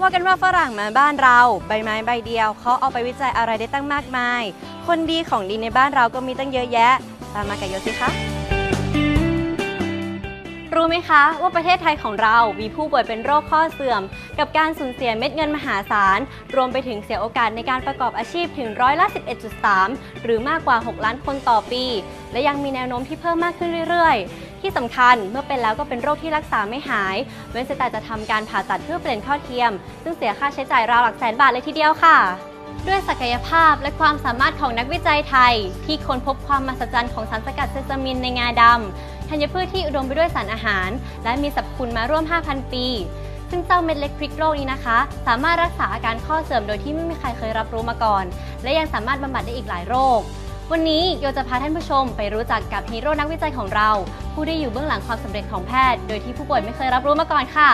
ว่ากันว่าฝรั่งมาบ้านเราใบไม้ใบเดียวเขาเอาไปวิจัยอะไรได้ตั้งมากมาย คนดีของดีในบ้านเราก็มีตั้งเยอะแยะ ตามมากับโยสิคะรู้ไหมคะว่าประเทศไทยของเรามีผู้ป่วยเป็นโรคข้อเสื่อม กับการสูญเสียเม็ดเงินมหาศาล รวมไปถึงเสียโอกาสในการประกอบอาชีพถึงร้อยละ11.3 หรือมากกว่า 6 ล้านคนต่อปี และยังมีแนวโน้มที่เพิ่มมากขึ้นเรื่อยๆ ที่สำคัญเมื่อเป็นแล้วก็เป็นโรคที่รักษาไม่หาย เว้นแต่จะทำการผ่าตัดเพื่อเปลี่ยนข้อเทียม ซึ่งเสียค่าใช้จ่ายราวหลักแสนบาทเลยทีเดียวค่ะด้วยศักยภาพและความสามารถของนักวิจัยไทย ที่ค้นพบความมหัศจรรย์ของสารสกัดเซซามินในงาดำธัญพืชที่อุดมไปด้วยสารอาหาร และมีสรรพคุณมาร่วม 5,000 ปี ซึ่งเจ้าเม็ดเล็กพริกโลกนี้นะคะ สามารถรักษาอาการข้อเสื่อมโดยที่ไม่มีใครเคยรับรู้มาก่อน และยังสามารถบำบัดได้อีกหลายโรค วันนี้โยจะพาท่านผู้ชมไปรู้จักกับฮีโร่นักวิจัยของเรา ผู้ได้อยู่เบื้องหลังความสำเร็จของแพทย์ โดยที่ผู้ป่วยไม่เคยรับรู้มาก่อนค่ะ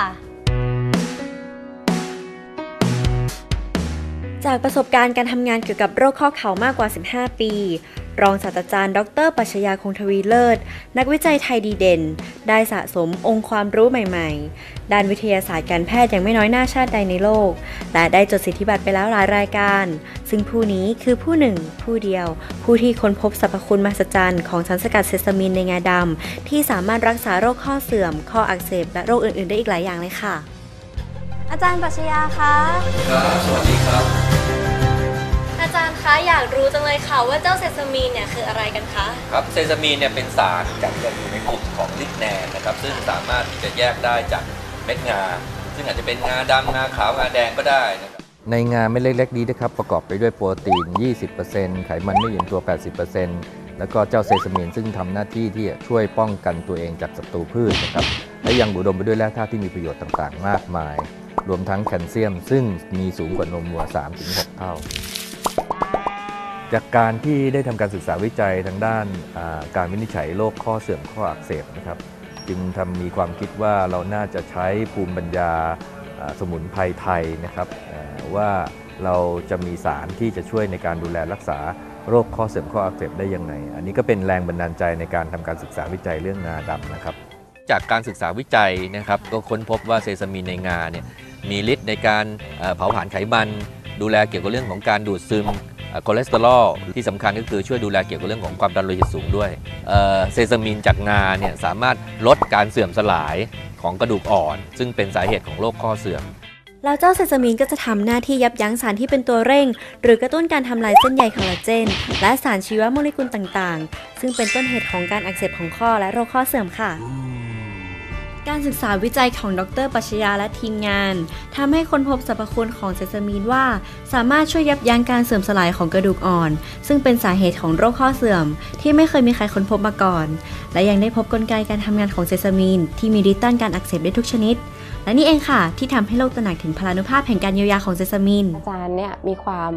จากประสบการณ์การทำงานเกี่ยวกับโรคข้อเข่ามากกว่า 15 ปี รองศาสตราจารย์ ดรปัชญาคงทวีเลิศ นักวิจัยไทยดีเด่น ได้สะสมองค์ความรู้ใหม่ๆ ด้านวิทยาศาสตร์การแพทย์ยังไม่น้อยหน้าชาติใดในโลก และได้จดสิทธิบัตรไปแล้วหลายรายการ ซึ่งผู้นี้คือผู้หนึ่ง ผู้เดียว ผู้ที่ค้นพบสรรพคุณมหัศจรรย์ของสารสกัดเซซามินในงาดำที่สามารถรักษาโรคข้อเสื่อม ข้ออักเสบ และโรคอื่นๆ ได้อีกหลายอย่างเลยค่ะ อาจารย์ปัชญาคะครับสวัสดีครับ อาจารย์คะอยากรู้จังเลยค่ะว่าเจ้าเซซามีนเนี่ยคืออะไรกันคะ ครับเซซามีนเนี่ยเป็นสารจัดอยู่ในกลุ่มของลิกแนนนะครับ ซึ่งสามารถที่จะแยกได้จากเม็ดงา ซึ่งอาจจะเป็นงาดำงาขาวงาแดงก็ได้นะครับ ในงาเม็ดเล็กๆนี้นะครับประกอบไปด้วยโปรตีน 20%ไขมันไม่อิ่มตัว 80%แล้วก็เจ้าเซซามินซึ่งทำหน้าที่ที่จะช่วยป้องกันตัวเองจากศัตรูพืชนะครับ และยังอุดมไปด้วยแร่ธาตุที่มีประโยชน์ต่างๆ มากมาย รวมทั้งแคลเซียมซึ่งมีสูงกว่านมวัว 3-6 เท่า จากการที่ได้ทำการศึกษาวิจัยทางด้านาการวินิจฉัยโรคข้อเสื่อมข้ออักเสบนะครับ จึงทำมีความคิดว่าเราน่าจะใช้ภูมิปัญญาสมุนไพรไทยนะครับว่าเราจะมีสารที่จะช่วยในการดูแลรักษาโรคข้อเสื่อมข้ออักเสบได้ยังไง อันนี้ก็เป็นแรงบันดาลใจในการทำการศึกษาวิจัยเรื่องงาดำนะครับ จากการศึกษาวิจัยนะครับก็ค้นพบว่าเซซามีนในงาเนี่ยมีฤทธิ์ในการเผาผลาญไขมัน ดูแลเกี่ยวกับเรื่องของการดูดซึม คอเลสเตอรอลที่สำคัญก็คือช่วยดูแลเกี่ยวกับเรื่องของความดันโลหิตสูงด้วยเอ่อเซซามีนจากงาเนี่ยสามารถลดการเสื่อมสลายของกระดูกอ่อน ซึ่งเป็นสาเหตุของโรคข้อเสื่อมแล้วเจ้าเซซามีนก็จะทำหน้าที่ยับยั้งสารที่เป็นตัวเร่ง หรือกระตุ้นการทำลายเส้นใยคอลลาเจน และสารชีวโมเลกุลต่างๆ ซึ่งเป็นต้นเหตุของการอักเสบของข้อและโรคข้อเสื่อมค่ะ การศึกษาวิจัยของดรปัชญาและทีมงานทำให้ค้นพบสรรพคุณของเซซามีนว่า สามารถช่วยยับยั้งการเสื่อมสลายของกระดูกอ่อน ซึ่งเป็นสาเหตุของโรคข้อเสื่อม ที่ไม่เคยมีใครค้นพบมาก่อน และยังได้พบกลไกการทำงานของเซซามีน ที่มีฤทธิ์ต้านการอักเสบได้ทุกชนิด และนี่เองค่ะ ที่ทำให้โลกตระหนักถึงพลานุภาพแห่งการเยียวยาของเซซามินอาจารย์เนี่ยมีความ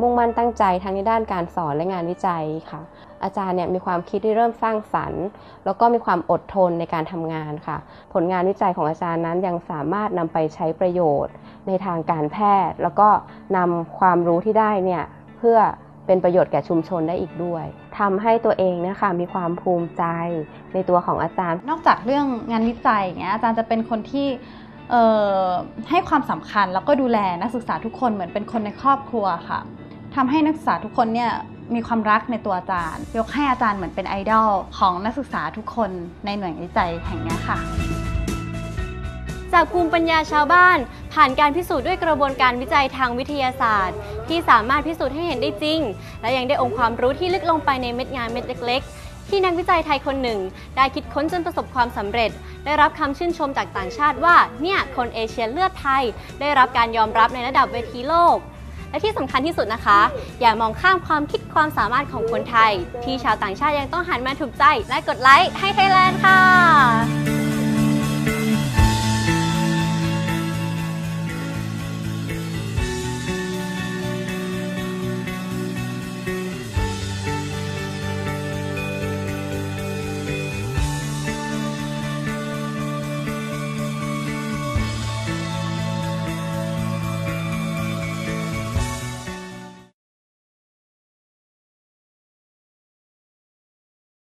มุ่งมั่นตั้งใจทั้งในด้านการสอนและงานวิจัยค่ะ อาจารย์เนี่ยมีความคิดที่เริ่มสร้างสรรค์ แล้วก็มีความอดทนในการทำงานค่ะ ผลงานวิจัยของอาจารย์นั้นยังสามารถนำไปใช้ประโยชน์ในทางการแพทย์ แล้วก็นำความรู้ที่ได้เนี่ยเพื่อเป็นประโยชน์แก่ชุมชนได้อีกด้วยทำให้ตัวเองนะคะมีความภูมิใจในตัวของอาจารย์ นอกจากเรื่องงานวิจัยอย่างเงี้ยอาจารย์จะเป็นคนที่ให้ความสำคัญแล้วก็ดูแลนักศึกษาทุกคนเหมือนเป็นคนในครอบครัวค่ะ ทำให้นักศึกษาทุกคนเนี่ยมีความรักในตัวอาจารย์ ยกให้อาจารย์เหมือนเป็นไอดอลของนักศึกษาทุกคนในหน่วยวิจัยแห่งนี้ค่ะ จากภูมิปัญญาชาวบ้าน ผ่านการพิสูจน์ด้วยกระบวนการวิจัยทางวิทยาศาสตร์ ที่สามารถพิสูจน์ให้เห็นได้จริง และยังได้องค์ความรู้ที่ลึกลงไปในเม็ดงานเม็ดเล็กๆ ที่นักวิจัยไทยคนหนึ่ง ได้คิดค้นจนประสบความสำเร็จ ได้รับคำชื่นชมจากต่างชาติว่าเนี่ยคนเอเชียเลือดไทย ได้รับการยอมรับในระดับเวทีโลก และที่สำคัญที่สุดนะคะ อย่ามองข้ามความคิดความสามารถของคนไทย ที่ชาวต่างชาติยังต้องหันมาถูกใจและกดไลค์ให้ไทยแลนด์ค่ะ